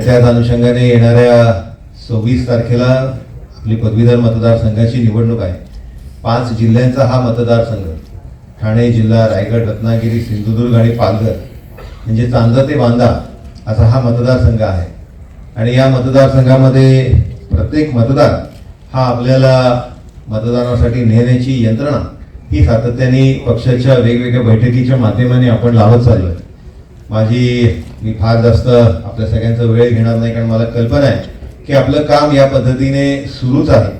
त्याच अनुषंगाने येणाऱ्या सव्वीस तारखेला आपली पदवीधर मतदारसंघाची निवडणूक आहे. पाच जिल्ह्यांचा हा मतदारसंघ ठाणे जिल्हा रायगड रत्नागिरी सिंधुदुर्ग आणि पालघर म्हणजे चांदा ते बांदा असा हा मतदारसंघ आहे. आणि या मतदारसंघामध्ये प्रत्येक मतदार हा आपल्याला मतदानासाठी नेण्याची यंत्रणा ही सातत्याने पक्षाच्या वेगवेगळ्या बैठकीच्या माध्यमाने आपण लावत चाललो आहे माझी मी फार जास्त आपल्या सगळ्यांचा वेळ घेणार नाही कारण मला कल्पना आहे की आपलं काम या पद्धतीने सुरूच आहे.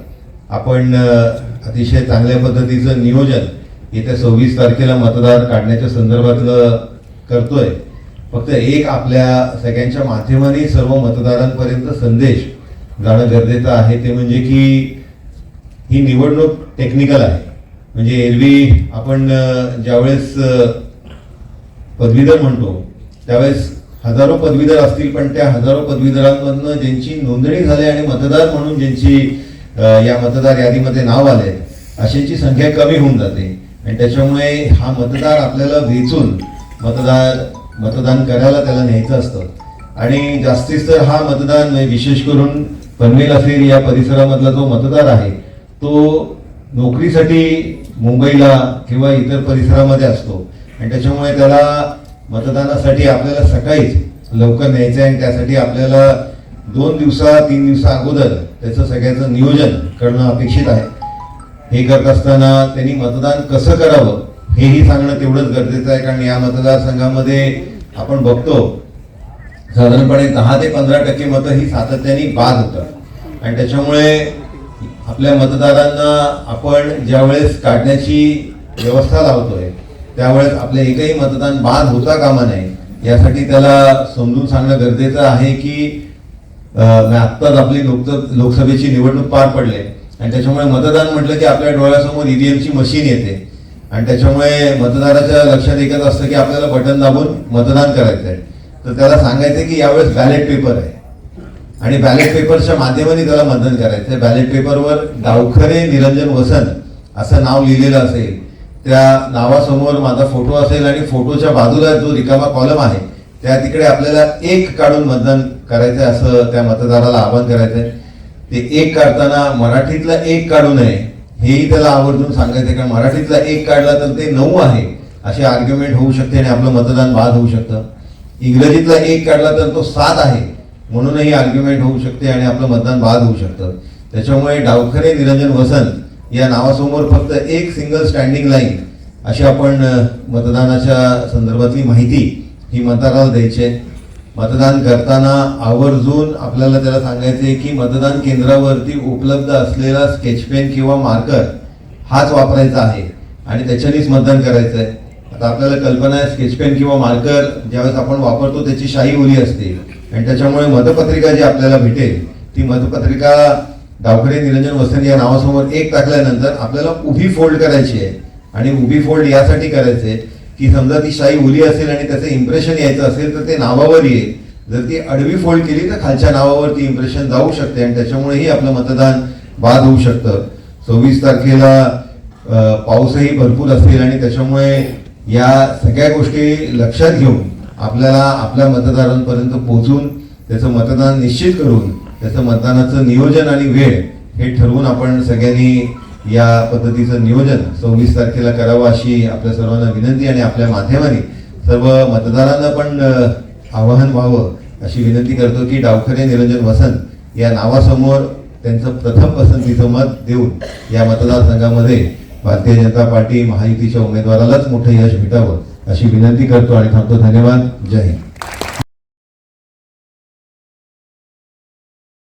आपण अतिशय चांगल्या पद्धतीचं नियोजन येत्या सव्वीस तारखेला मतदार काढण्याच्या संदर्भातलं करतोय. फक्त एक आपल्या सगळ्यांच्या माध्यमाने सर्व मतदारांपर्यंत संदेश जाणं गरजेचं आहे. ते म्हणजे की ही निवडणूक टेक्निकल आहे. म्हणजे एरवी आपण ज्यावेळेस पदवीधर म्हणतो त्यावेळेस हजारो पदवीधर असतील पण त्या हजारो पदवीधरांमधनं ज्यांची नोंदणी झाली आणि मतदार म्हणून ज्यांची या मतदार यादीमध्ये नाव आले अशांची संख्या कमी होऊन जाते. आणि त्याच्यामुळे हा मतदार आपल्याला वेचून मतदार मतदान करायला त्याला न्यायचं असतं. आणि जास्तीत तर हा मतदान म्हणजे विशेष करून पनवेल असेल या परिसरामधला जो मतदार आहे तो नोकरीसाठी मुंबईला किंवा इतर परिसरामध्ये असतो. आणि त्याच्यामुळे त्याला मतदानासाठी आपल्याला सकाळीच लवकर न्यायचं आहे आणि त्यासाठी आपल्याला दोन दिवसा तीन दिवसा अगोदर त्याचं सगळ्याचं नियोजन करणं अपेक्षित आहे. हे करत असताना त्यांनी मतदान कसं करावं हेही सांगणं तेवढंच गरजेचं आहे कारण या मतदारसंघामध्ये आपण बघतो साधारणपणे दहा ते पंधरा टक्के मतं ही सातत्याने बाद होतात. आणि त्याच्यामुळे आपल्या मतदारांना आपण ज्यावेळेस काढण्याची व्यवस्था लावतोय त्यावेळेस आपलं एकही मतदान बाद होता कामा नये यासाठी त्याला समजून सांगणं गरजेचं आहे की आत्ताच आपली लोक लोकसभेची निवडणूक पार पडले आणि त्याच्यामुळे मतदान म्हटलं की आपल्या डोळ्यासमोर ईव्हीएमची मशीन येते. आणि त्याच्यामुळे मतदाराच्या लक्षात एकच असतं की आपल्याला बटन दाबून मतदान करायचं आहे तर त्याला सांगायचं की यावेळेस बॅलेट पेपर आहे. आणि बॅलेट पेपरच्या माध्यमाने त्याला मतदान करायचं आहे बॅलेट पेपरवर डावखरे निरंजन वसन असं नाव लिहिलेलं असेल त्या नावासमोर माझा फोटो असेल आणि फोटोच्या बाजूला जो रिकामा कॉलम आहे त्या तिकडे आपल्याला एक काढून मतदान करायचं आहे असं त्या मतदाराला आवाहन करायचं आहे ते एक काढताना मराठीतला एक काढू नये हेही त्याला आवर्जून सांगायचं आहे कारण मराठीतला एक काढला तर ते नऊ आहे असे आर्ग्युमेंट होऊ शकते आणि आपलं मतदान बाद होऊ शकतं. इंग्रजीतला एक काढला तर तो सात आहे म्हणूनही आर्ग्युमेंट होऊ शकते आणि आपलं मतदान बाद होऊ शकतं. त्याच्यामुळे डावखरे निरंजन वसंत या नावासमोर फक्त एक सिंगल स्टँडिंग लाईन अशी आपण मतदानाच्या संदर्भातली माहिती ही मतदाराला द्यायची आहे. मतदान करताना आवर्जून आपल्याला त्याला सांगायचे की मतदान केंद्रावरती उपलब्ध असलेला स्केच पेन किंवा मार्कर हाच वापरायचा आहे आणि त्याच्यानेच मतदान करायचं आहे. आता आपल्याला कल्पना आहे स्केच पेन किंवा मार्कर ज्यावेळेस आपण वापरतो त्याची शाही ओली असते. आणि त्याच्यामुळे मतपत्रिका जी आपल्याला भेटेल ती मतपत्रिका डावखरे निरंजन वसंत या नावासमोर एक टाकल्यानंतर आपल्याला उभी फोल्ड करायची आहे. आणि उभी फोल्ड यासाठी करायचे की समजा ती शाई उली असेल आणि त्याचं इम्प्रेशन यायचं असेल तर ते नावावर येईल जर ती अडवी फोल्ड केली तर खालच्या नावावर ती इम्प्रेशन जाऊ शकते आणि त्याच्यामुळेही आपलं मतदान बाद होऊ शकतं. सव्वीस तारखेला पाऊसही भरपूर असेल आणि त्याच्यामुळे या सगळ्या गोष्टी लक्षात घेऊन आपल्याला आपल्या मतदारांपर्यंत पोहोचून त्याचं मतदान निश्चित करून त्याचं मतदानाचं नियोजन आणि वेळ हे ठरवून आपण सगळ्यांनी या पद्धतीचं नियोजन सव्वीस तारखेला करावं अशी आपल्या सर्वांना विनंती आणि आपल्या माध्यमाने सर्व मतदारांना पण आवाहन व्हावं अशी विनंती करतो की डावखरे निरंजन वसंत या नावासमोर त्यांचं प्रथम पसंतीचं मत देऊन या मतदारसंघामध्ये भारतीय जनता पार्टी महायुतीच्या उमेदवारालाच मोठं यश भेटावं अशी विनंती करतो आणि थांबतो. धन्यवाद. जय हिंद.